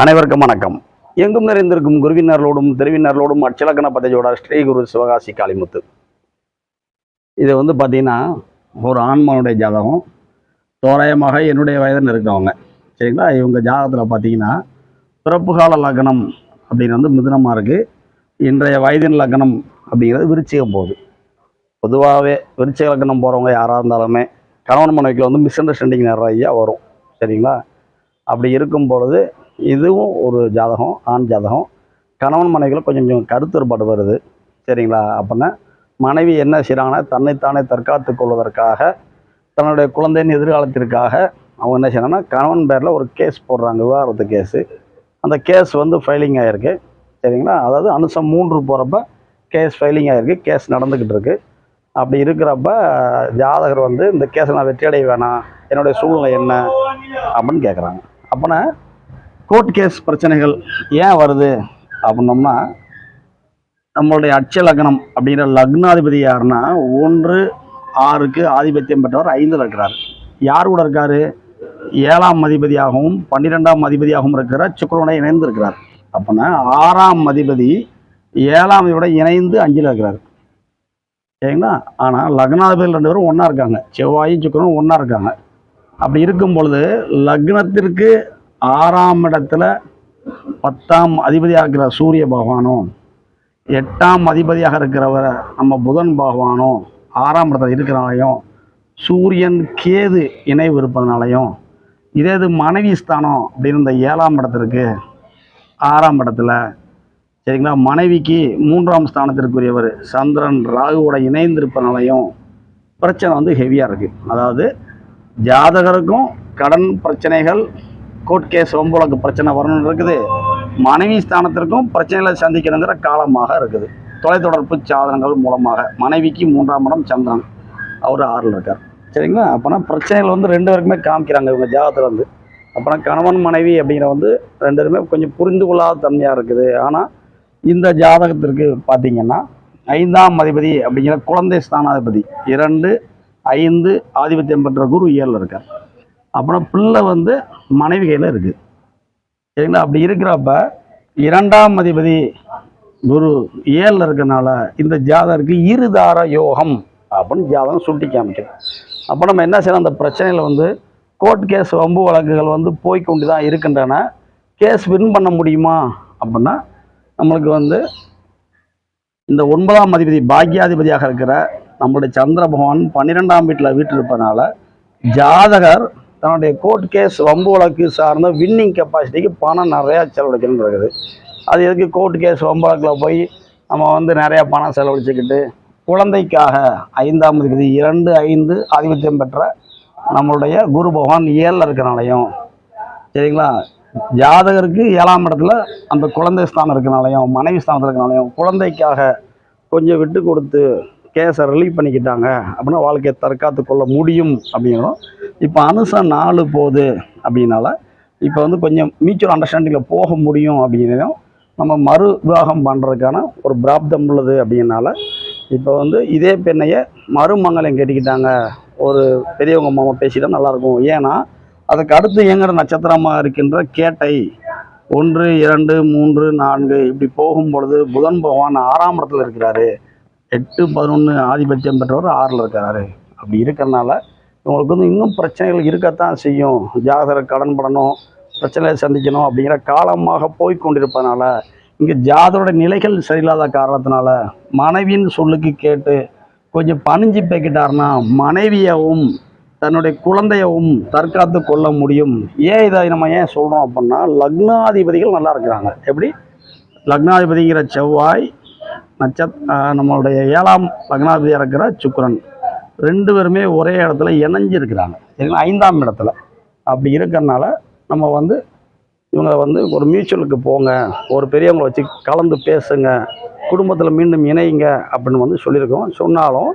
அனைவருக்கும் வணக்கம். எங்கும் நிறைந்திருக்கும் குருவினர்களோடும் தெருவினர்களோடும் அச்சலக்கண பதவியோட ஸ்ரீ குரு சிவகாசி காளிமுத்து. இது வந்து பார்த்தீங்கன்னா ஒரு ஆன்மாவுடைய ஜாதகம். தோராயமாக என்னுடைய வயதில் இருக்கவங்க சரிங்களா? இவங்க ஜாதகத்தில் பார்த்தீங்கன்னா பிறப்பு கால லக்னம் அப்படின்னு வந்து மிதுனமாக இருக்குது இன்றைய வயதின் லக்னம் அப்படிங்கிறது விருச்சிகம் போகுது. பொதுவாகவே விருச்சிக லக்னம் போகிறவங்க யாராக இருந்தாலுமே கணவன் மனைவிக்கு வந்து மிஸ் அண்டர்ஸ்டாண்டிங் நிறையா வரும். சரிங்களா? அப்படி இருக்கும் பொழுது இதுவும் ஒரு ஜாதகம் ஆண் ஜாதகம். கணவன் மனைவிகள் கொஞ்சம் கொஞ்சம் கருத்து ஏற்பாடு வருது. சரிங்களா? அப்படின்னா மனைவி என்ன செய்கிறாங்கன்னா தன்னைத்தானே தற்காத்து கொள்வதற்காக தன்னுடைய குழந்தையின் எதிர்காலத்திற்காக அவங்க என்ன செய்யணும்னா கணவன் பேரில் ஒரு கேஸ் போடுறாங்க விவாகரத்து கேஸு அந்த கேஸ் வந்து ஃபைலிங் ஆகிருக்கு சரிங்களா? அதாவது அனுசம் மூன்று போகிறப்ப கேஸ் ஃபைலிங் ஆகிருக்கு கேஸ் நடந்துக்கிட்டு இருக்கு. அப்படி இருக்கிறப்ப ஜாதகர் வந்து இந்த கேஸை நான் வெற்றி அடைய வேணாம். என்னுடைய சூழ்நிலை என்ன? அப்படின்னு கேட்குறாங்க அப்போனா கோர்ட் கேஸ் பிரச்சனைகள் ஏன் வருது அப்படின்னோம்னா நம்மளுடைய அட்ச லக்னம் அப்படிங்கிற லக்னாதிபதி யாருன்னா ஒன்று ஆறுக்கு ஆதிபத்தியம் பெற்றவர் ஐந்தில் இருக்கிறார். யார் கூட இருக்கார்? ஏழாம் அதிபதியாகவும் பன்னிரெண்டாம் அதிபதியாகவும் இருக்கிற சுக்கிரனுடன் இணைந்து இருக்கிறார். அப்படின்னா ஆறாம் அதிபதி ஏழாம் விட இணைந்து அஞ்சில் இருக்கிறார். சரிங்களா? ஆனால் லக்னாதிபதியில் ரெண்டு பேரும் ஒன்றா இருக்காங்க. செவ்வாயும் சுக்கிரனும் ஒன்றா இருக்காங்க. அப்படி இருக்கும் பொழுது லக்னத்திற்கு ஆறாம் இடத்துல பத்தாம் அதிபதியாக இருக்கிற சூரிய பகவானும் எட்டாம் அதிபதியாக இருக்கிறவரை நம்ம புதன் பகவானும் ஆறாம் இடத்துல இருக்கிறனாலையும் சூரியன் கேது இணைவு இருப்பதனாலையும் இதே இது மனைவி ஸ்தானம் அப்படின்னு இந்த ஏழாம் இடத்திற்கு ஆறாம் இடத்துல சரிங்களா? மனைவிக்கு மூன்றாம் ஸ்தானத்திற்குரியவர் சந்திரன் ராகுவோட இணைந்திருப்பதனாலையும் பிரச்சனை வந்து ஹெவியாக இருக்குது அதாவது ஜாதகருக்கும் கடன் பிரச்சனைகள் கோர்ட் கேஸ் ரொம்ப உனக்கு பிரச்சனை வரணும்னு இருக்குது. மனைவி ஸ்தானத்திற்கும் பிரச்சனைகளை சந்திக்கணுங்கிற காலமாக இருக்குது. தொலைத்தொடர்பு சாதனங்கள் மூலமாக. மனைவிக்கு மூன்றாம் இடம் சந்திரன். அவர் ஆறில் இருக்கார். சரிங்களா? அப்போனா பிரச்சனைகள் வந்து ரெண்டு பேருக்குமே காமிக்கிறாங்க இவங்க ஜாதகத்தில் வந்து. அப்போனா கணவன் மனைவி அப்படிங்கிற வந்து ரெண்டு பேருமே கொஞ்சம் புரிந்து கொள்ளாத தன்மையாக இருக்குது. ஆனால் இந்த ஜாதகத்திற்கு பார்த்தீங்கன்னா ஐந்தாம் அதிபதி அப்படிங்கிற குழந்தை ஸ்தானாதிபதி. இரண்டு ஐந்து ஆதிபத்தியம் பெற்ற குரு ஏழில் இருக்கார். அப்புறம் பிள்ளை வந்து மனைவி கையில் இருக்குது சரிங்களா? அப்படி இருக்கிறப்ப இரண்டாம் அதிபதி குரு ஏழில் இருக்கனால இந்த ஜாதகருக்கு இருதார யோகம் அப்படின்னு ஜாதகம் சுட்டி காமிக்கும் அப்போ நம்ம என்ன செய்யலாம்? அந்த பிரச்சனையில் வந்து கோர்ட் கேஸ் வம்பு வழக்குகள் வந்து போய்கொண்டு தான் இருக்கின்றன. கேஸ் வின் பண்ண முடியுமா? அப்படின்னா நம்மளுக்கு வந்து இந்த ஒன்பதாம் அதிபதி பாக்யாதிபதியாக இருக்கிற நம்மளுடைய சந்திர பகவான் பன்னிரெண்டாம் வீட்டில் வீட்டில் ஜாதகர் தன்னுடைய கோர்ட் கேஸ் வம்பு வழக்கு சார்ந்த வின்னிங் கெப்பாசிட்டிக்கு பணம் நிறையா செலவழிக்கணும் இருக்குது. அது எதுக்கு கோர்ட் கேஸ் வம்பு வழக்கில் போய் நம்ம வந்து நிறையா பணம் செலவழிச்சுக்கிட்டு குழந்தைக்காக ஐந்தாம் அதிபதி இரண்டு ஐந்து ஆதிபத்தியம் பெற்ற நம்மளுடைய குரு பகவான் ஏழில் இருக்கிறனாலையும் சரிங்களா? ஜாதகருக்கு ஏழாம் இடத்துல அந்த குழந்தை ஸ்தானம் இருக்கனாலையும் மனைவி ஸ்தானத்தில் இருக்கனாலையும் குழந்தைக்காக கொஞ்சம் விட்டு கொடுத்து கேஸை ரிலீவ் பண்ணிக்கிட்டாங்க அப்படின்னா வாழ்க்கையை தற்காத்து கொள்ள முடியும் அப்படிங்கிறோம். இப்போ அனுசம் நாலு போகுது அப்படின்னால இப்போ வந்து கொஞ்சம் மியூச்சுவல் அண்டர்ஸ்டாண்டிங்கில் போக முடியும் அப்படின்னு நம்ம மறு விவாகம் பண்ணுறதுக்கான ஒரு பிராப்தம் உள்ளது அப்படின்னால இப்போ வந்து இதே பெண்ணையை மறுமங்கலம் கேட்டுக்கிட்டாங்க. ஒரு பெரியவங்க மாமா பேசிட்டா நல்லாயிருக்கும். ஏன்னா அதுக்கு அடுத்து இயங்குற நட்சத்திரமாக இருக்கின்ற கேட்டை ஒன்று இரண்டு மூன்று நான்கு இப்படி போகும் பொழுது புதன் பகவான் ஆறாம் இடத்துல இருக்கிறாரு. எட்டு பதினொன்று ஆதிபத்தியம் பெற்றவர் ஆறில் இருக்கிறாரு. அப்படி இருக்கிறனால இவங்களுக்கு வந்து இன்னும் பிரச்சனைகள் இருக்கத்தான் செய்யும். ஜாதகரை கடன் படணும் பிரச்சனையை சந்திக்கணும் அப்படிங்கிற காலமாக போய் கொண்டிருப்பதனால இங்கே ஜாதரோட நிலைகள் சரியில்லாத காரணத்தினால மனைவியின் சொல்லுக்கு கேட்டு கொஞ்சம் பணிஞ்சு போய்க்கிட்டாருன்னா மனைவியவும் தன்னுடைய குழந்தையவும் தற்காத்து கொள்ள முடியும். ஏன் இதை நம்ம ஏன் சொல்கிறோம் அப்படின்னா லக்னாதிபதிகள் நல்லா இருக்கிறாங்க. எப்படி? லக்னாதிபதிங்கிற செவ்வாய் நட்சத் நம்மளுடைய ஏழாம் லக்னாதிபதியாக இருக்கிற சுக்கரன். ரெண்டு பேருமே ஒரே இடத்துல இணைஞ்சு இருக்கிறாங்க சரிங்களா ஐந்தாம் இடத்துல அப்படி இருக்கிறனால நம்ம வந்து இவங்க வந்து ஒரு மியூச்சுவலுக்கு போங்க ஒரு பெரியவங்களை வச்சு கலந்து பேசுங்க குடும்பத்தில் மீண்டும் இணையுங்க அப்படின்னு வந்து சொல்லியிருக்கோம். சொன்னாலும்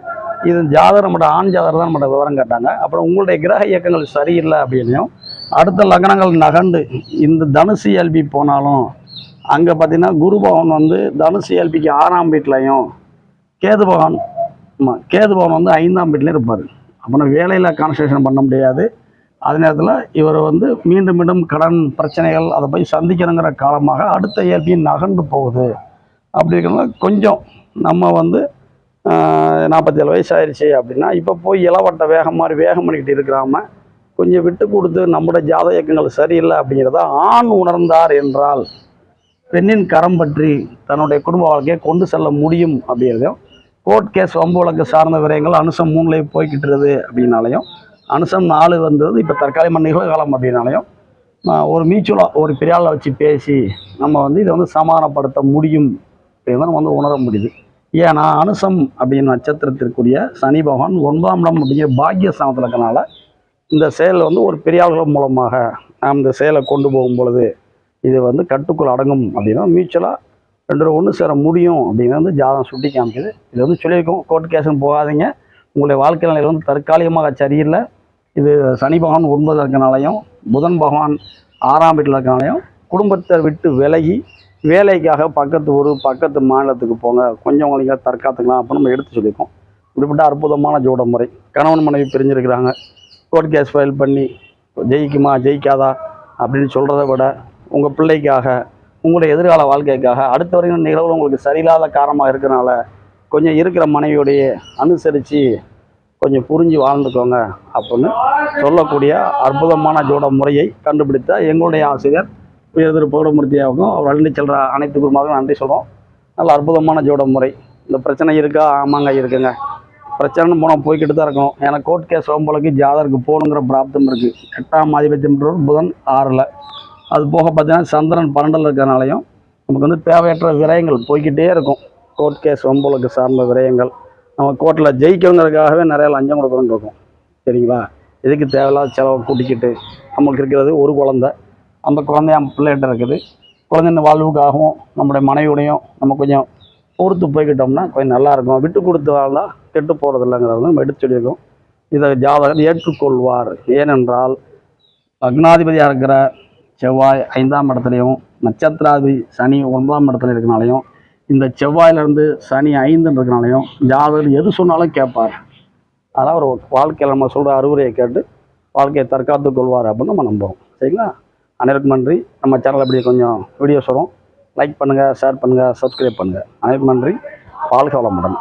இது ஜாதகம் நம்மளோட ஆண் ஜாதகம் தான் நம்மளோட விவரம் கேட்டாங்க. அப்புறம் உங்களுடைய கிரக இயக்கங்கள் சரியில்லை அப்படின்னையும் அடுத்த லக்னங்கள் நகண்டு இந்த தனுசு எல்பி போனாலும் அங்கே பார்த்தீங்கன்னா குரு பகவான் வந்து தனுசு எல்பிக்கு ஆறாம் வீட்லையும் கேது பகவான் ஆமாம் கேது பவன் வந்து ஐந்தாம் வீட்லேயும் இருப்பார். அப்புறம் வேலையில் கான்சன்ட்ரேஷன் பண்ண முடியாது. அதே நேரத்தில் இவர் வந்து மீண்டும் மீண்டும் கடன் பிரச்சனைகள் அதை போய் சந்திக்கணுங்கிற காலமாக அடுத்த இயற்கையும் நகர்ந்து போகுது. அப்படி இருக்கிறனால கொஞ்சம் நம்ம வந்து நாற்பத்தேழு வயசு ஆயிடுச்சு அப்படின்னா இப்போ போய் இளவட்ட வேகம் மாதிரி வேகம் பண்ணிக்கிட்டு இருக்கிறாம கொஞ்சம் விட்டு கொடுத்து நம்முடைய ஜாத இயக்கங்கள் சரியில்லை அப்படிங்கிறத ஆண் உணர்ந்தார் என்றால் பெண்ணின் கரம் பற்றி தன்னுடைய குடும்ப வாழ்க்கையை கொண்டு செல்ல முடியும் அப்படிங்கிறதையும் கோர்ட் கேஸ் வம்பு வழக்கு சார்ந்த விரயங்கள் அனுசம் மூணுலேயே போய்கிட்டுருது அப்படின்னாலையும் அனுசம் நாலு வந்தது இப்போ தற்காலிகமாக நிகழ்காலம் அப்படின்னாலையும் ஒரு மியூச்சுவலாக ஒரு பெரியாளை வச்சு பேசி நம்ம வந்து இதை வந்து சமாதானப்படுத்த முடியும் அப்படின்னு நம்ம வந்து உணர முடியுது. ஏன்னா அனுசம் அப்படின்னு நட்சத்திரத்திற்குரிய சனி பகவான் ஒன்பதாம் இடம் அப்படிங்கிற பாக்கிய ஸ்தானத்தில் இருக்கனால இந்த செயல் வந்து ஒரு பெரியாள்கள் மூலமாக நாம் இந்த செயலை கொண்டு போகும் பொழுது இது வந்து கட்டுக்குள் அடங்கும் அப்படின்னா மியூச்சுவலாக ரெண்டு பேரும் ஒன்று சேர முடியும் அப்படின்னு வந்து ஜாதகம் சுட்டி காமிக்குது இது வந்து சொல்லியிருக்கோம். கோர்ட் கேஸுன்னு போகாதீங்க. உங்களுடைய வாழ்க்கை நிலையில் வந்து தற்காலிகமாக சரியில்லை. இது சனி பகவான் ஒன்பதில் இருக்கனாலையும் புதன் பகவான் ஆறாம் வீட்டில் இருக்கனாலையும் குடும்பத்தை விட்டு விலகி வேலைக்காக பக்கத்து ஊர் பக்கத்து மாநிலத்துக்கு போங்க. கொஞ்சம் உங்களுக்கு தற்காத்துக்கலாம் அப்படின்னு நம்ம எடுத்து சொல்லியிருக்கோம். இப்படிப்பட்ட அற்புதமான ஜோட முறை. கணவன் மனைவி பிரிஞ்சிருக்கிறாங்க. கோர்ட் கேஸ் ஃபைல் பண்ணி ஜெயிக்குமா? ஜெயிக்காதா? அப்படின்னு சொல்கிறத விட உங்கள் பிள்ளைக்காக உங்களுடைய எதிர்கால வாழ்க்கைக்காக அடுத்த வரைக்கும் நிகழ்வு உங்களுக்கு சரியில்லாத காரணமாக இருக்கிறனால கொஞ்சம் இருக்கிற மனைவியோடைய அனுசரித்து கொஞ்சம் புரிஞ்சு வாழ்ந்துக்கோங்க அப்படின்னு சொல்லக்கூடிய அற்புதமான ஜோட முறையை கண்டுபிடித்த எங்களுடைய ஆசிரியர் உயர் திரு அவர் அள்ளி செல்ற அனைத்து குருமாருக்கும் நன்றி சொல்கிறோம் நல்ல அற்புதமான ஜோட முறை. இந்த பிரச்சனை இருக்கா? ஆமாங்க இருக்குங்க. பிரச்சனைன்னு போனால் போய்கிட்டு தான் இருக்கும். ஏன்னா கோர்ட் கேஸ் ரோம்பளுக்கு ஜாதருக்கு போகணுங்கிற பிராப்தம் இருக்குது எட்டாம் ஆதிபத்தியம் புதன் ஆறில். அது போக பார்த்தீங்கன்னா சந்திரன் பன்னெண்டில் இருக்கிறனாலையும் நமக்கு வந்து தேவையற்ற விரயங்கள் போய்கிட்டே இருக்கும். கோர்ட் கேஸ் ஒம்பளுக்கு சார்ந்த விரயங்கள். நம்ம கோர்ட்டில் ஜெயிக்கணுங்கிறதுக்காகவே நிறைய லஞ்சம் கொடுக்கணும்னு இருக்கும். சரிங்களா? எதுக்கு தேவையில்லாத செலவை கூட்டிக்கிட்டு நம்மளுக்கு இருக்கிறது ஒரு குழந்தை. அந்த குழந்தை நம்ம பிள்ளைகிட்ட இருக்குது. குழந்தைங்க வாழ்வுக்காகவும் நம்முடைய மனைவியோடையும் நம்ம கொஞ்சம் பொறுத்து போய்கிட்டோம்னா கொஞ்சம் நல்லாயிருக்கும் விட்டு கொடுத்து வாழ்ந்தா கெட்டு போகிறது இல்லைங்கிறது நம்ம எடுத்து சொல்லியிருக்கோம். இதை ஜாதகர் ஏற்றுக்கொள்வார். ஏனென்றால் லக்னாதிபதியாக இருக்கிற செவ்வாய் ஐந்தாம் இடத்துலையும் நட்சத்திராதி சனி ஒன்பதாம் இடத்துல இருக்கனாலையும் இந்த செவ்வாயிலிருந்து சனி ஐந்துன்னு இருக்கனாலையும் ஜாதகர் எது சொன்னாலும் கேட்பார். அதாவது ஒரு வாழ்க்கையில் நம்ம சொல்கிற அறிவுரையை கேட்டு வாழ்க்கையை தற்காத்து கொள்வார் அப்படின்னு நம்ம நம்புகிறோம் சரிங்களா? அனைவருக்கும் நன்றி. நம்ம சேனல் அப்படி கொஞ்சம் வீடியோஸ் வரும் லைக் பண்ணுங்கள் ஷேர் பண்ணுங்கள் சப்ஸ்கிரைப் பண்ணுங்கள் அனைவருக்கும் நன்றி. வாழ்க வளமுடன்.